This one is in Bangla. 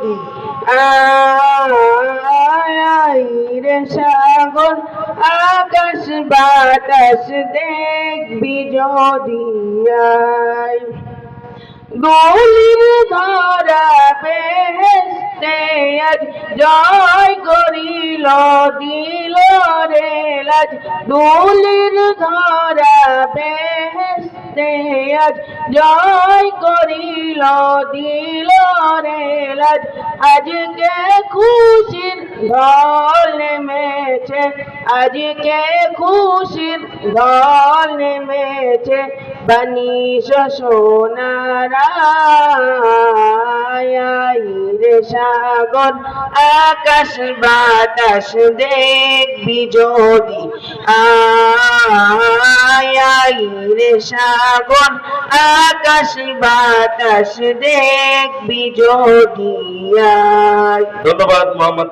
যদি আয় রে সাগর, আকাশ বাতাস দেখবি যদি দলিল ধরা বেহেস্তে আজ জয় করিল, দিল রে লাজ। দলিল ধরা বেহেস্তে আজ জয় করিল, দিল লাজ আজকে খুশির ঢল নেমেছে, আজকে খুশির ঢল নেমেছে বানি রে সাগর, আকাশ বাতাস দেখবি যদি আয় রে সাগর আকাশ বাতাস দেখবি যদি আয় ধন্যবাদ মোহাম্মদ